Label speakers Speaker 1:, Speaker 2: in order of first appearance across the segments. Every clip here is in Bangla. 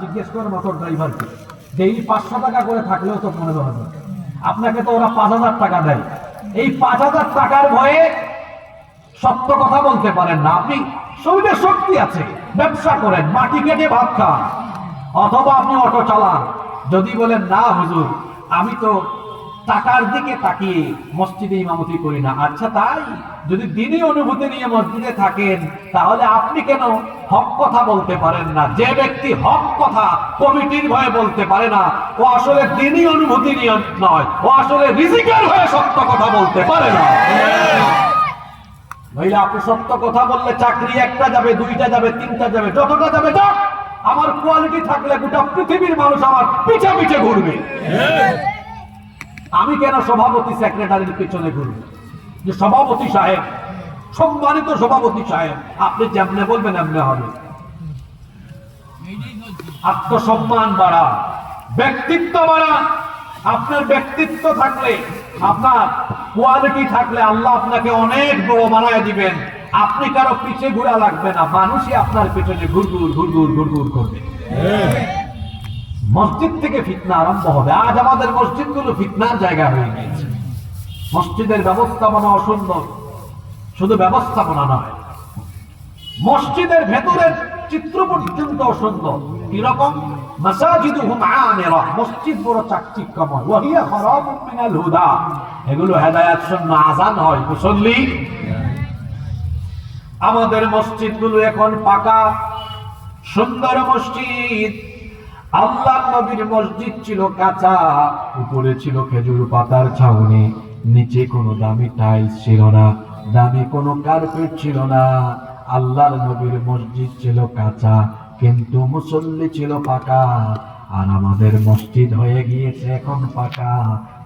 Speaker 1: জিজ্ঞেস ড্রাইভারকে। পাঁচশো টাকা করে থাকলেও তো পনেরো হাজার। আপনাকে তো ওরা পাঁচ হাজার টাকা দেয়। এই পাঁচ হাজার টাকার ভয়ে সত্য কথা বলতে পারেন না। আপনি শরীরে শক্তি আছে, ব্যবসা করেন, মাটি কেটে ভাত খান, অথবা আপনি অটো চালান। যদি বলেন, না, হুজুর, আমি তো টাকার দিকে তাকিয়ে মসজিদে ইমামতি করি না। আচ্ছা তাই? যদি দিনই অনুভূতি নিয়ে মসজিদে থাকেন, তাহলে আপনি কেন হক কথা বলতে পারেন না? যে ব্যক্তি হক কথা কমিটির ভয়ে বলতে পারে না, ও আসলে দিনই অনুভূতি নিয়ে ও আসলে রিজিকের হয়ে সত্য কথা বলতে পারে না। মহিলা আপনি সত্য কথা বললে চাকরি একটা যাবে, দুইটা যাবে, তিনটা যাবে, যতটা যাবে যাক, আমার কোয়ালিটি থাকলে গোটা পৃথিবীর মানুষ আমার পিছে পিছে ঘুরবে। আমি কেন সভাপতি, সেক্রেটারির পিছনে ঘুরবো? যে সভাপতি সাহেব সম্মানিত সভাপতি সাহেব, আপনি যেমনে বলবেন এমনি হবে। আত্মসম্মান বাড়া, ব্যক্তিত্ব বাড়া। আপনার ব্যক্তিত্ব থাকলে, আপনার কোয়ালিটি থাকলে আল্লাহ আপনাকে অনেক বড় বানায় দিবেন। আপনি কারও পিছে ঘোরা লাগবে না, মানুষই আপনার পেছনে ঘুরঘুর ঘুরঘুর ঘুরঘুর করবে। মসজিদ থেকে ফিতনা আরম্ভ হবে। আজ আমাদের মসজিদগুলো ফিতনার জায়গা হয়ে গিয়েছে মসজিদের ব্যবস্থাপনা অসুন্দর শুধু ব্যবস্থাপনা নয়, মসজিদের ভেতরের চিত্র পর্যন্ত অসুন্দর কীরকম মাসাজিদু হুম মসজিদ বড় চাকচিক্যময়। মিনাল হুদা। এগুলো হেদায়েত শূন্য, আজান হয়। মুসল্লি, আমাদের মসজিদগুলো এখন পাকা, সুন্দর মসজিদ। আল্লাহ নবীর মসজিদ ছিল কাঁচা, উপরে ছিল খেজুর পাতার ছাউনি, নিচে কোনো দামি টাইলস ছিল না। দামি কোনো কার্পেট ছিল না। আল্লাহর নবীর মসজিদ ছিল কাঁচা, কিন্তু মুসল্লি ছিল পাকা। আর আমাদের মসজিদ হয়ে গিয়েছে এখন পাকা।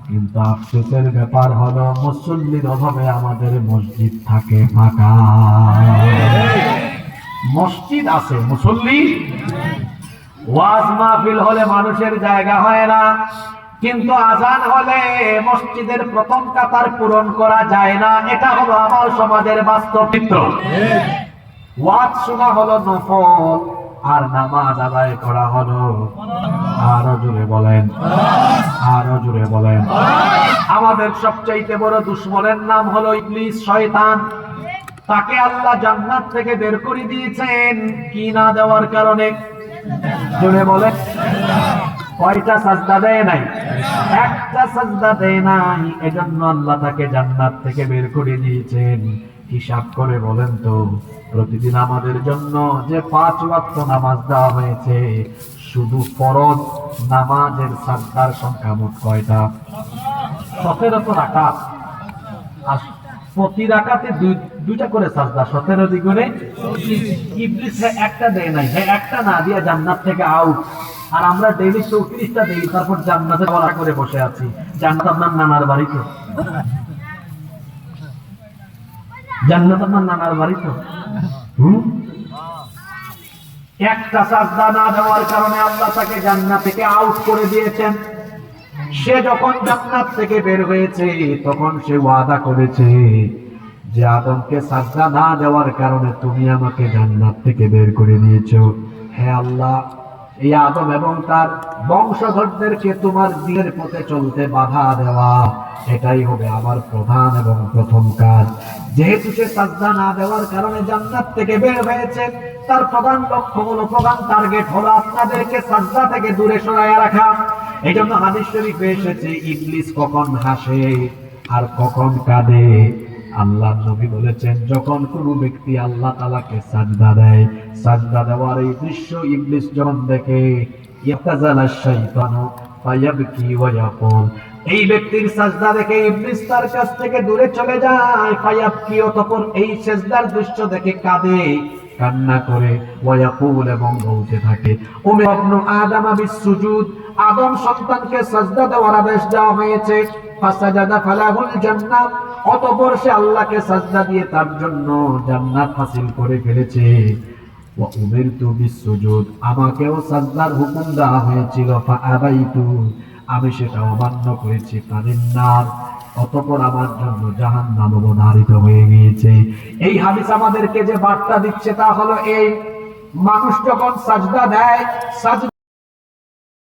Speaker 1: কিন্তু আফসোসের ব্যাপার হলো, মুসল্লির অভাবে আমাদের মসজিদ থাকে ফাঁকা। মসজিদ আছে, মুসল্লি? ওয়াজ মাহফিল হলে মানুষের জায়গা হয় না। কিন্তু আজান হলে মসজিদের প্রথম কাতার পূরণ করা যায় না। এটা হলো আমার সমাজের বাস্তব চিত্র। ওয়াজ শোনা হলো নফল, আর নামাজ আদায় করা হলো। আরও জুড়ে বলেন। আরও জুড়ে বলেন। আমাদের সবচাইতে বড় দুশ্মনের নাম হলো ইবলিস, শয়তান। তাকে আল্লাহ জান্নাত থেকে বের করে দিয়েছেন। কি না দেওয়ার কারণে? জুড়ে বলেন। কয়টা সাজদা দেয় নাই? একটা সাজদা দেয় নাই। এজন্য আল্লাহ তাকে জান্নাত থেকে বের করে দিয়েছেন। হিসাব করে বলেন তো, প্রতিদিন আমাদের জন্য যে পাঁচ ওয়াক্ত নামাজ দেওয়া হয়েছে, শুধু ফরজ নামাজের সাজদার সংখ্যা মোট কয়টা? সতেরো রাকাত। আর প্রতি দুই, দুইটা করে সাজদা, সতেরো দ্বিগুণে ইবলিস একটা দেয় নাই। হ্যাঁ একটা না দিয়ে জান্নাত থেকে আউট আর আমরা ডেইলি চৌত্রিশটা দেই, তারপর জান্নাতে বলা করে বসে আছি। জান্নাত আপনার নানার বাড়িতে? জান্নাত আপনার নানার বাড়িতে? হুম? একটা সাজদা না দেওয়ার কারণে আল্লাহ তাকে জান্নাত থেকে আউট করে দিয়েছেন। সে যখন জান্নাত থেকে বের হয়েছে, তখন সে ওয়াদা করেছে যে আদমকে সাজদা না দেওয়ার কারণে তুমি আমাকে জান্নাত থেকে বের করে দিয়েছ। হে আল্লাহ এই আদম এবং তার বংশধরদেরকে তোমার দিনের পথে চলতে বাধা দেওয়া। এটাই হবে আমার প্রধান এবং প্রথম কাজ। যেহেতু সে সাজদা না দেওয়ার কারণে জান্নাত থেকে বের হয়েছে, তার প্রধান লক্ষ্য হলো প্রধান টার্গেট হলো আপনাদেরকে সাজদা থেকে দূরে সরাইয়া রাখা। এই জন্য হাদিস শরীফে এসেছে, ইবলিস কখন হাসে আর কখন কাঁদে? আল্লাহ নবী বলেছেন, যখন কোন ব্যক্তি আল্লাহ তালাকে সাজদা দেয়, সাজদা দেওয়ার এই দৃশ্য ইবলিস যখন দেখে এই ব্যক্তির সাজদা দেখে ইবলিস তার কাছ থেকে দূরে চলে যায়, ফায়াবকি অতঃপর এই সেজদার দৃশ্য দেখে কাঁদে, কান্না করে ওয়াকুল এবং বলতে থাকে উমে ইবনু আদম বিসুজুদ আদম সন্তানকে সাজদা দেওয়ার আদেশ দেওয়া হয়েছে, ফাসাজাদা ফালাহুল জান্নাত অতঃপর সে আল্লাহকে সাজদা দিয়ে তার জন্য জান্নাত হাসিল করে ফেলেছে। আমাকেও সাজদার হুকুম দেওয়া হয়েছিল আমি সেটা অমান্য করেছি অতপর আমার জন্য জাহান নাম অবধারিত হয়ে গিয়েছে। এই হাদিস আমাদেরকে যে বার্তা দিচ্ছে তা হলো এই মানুষ যখন সাজদা দেয়, সাজদা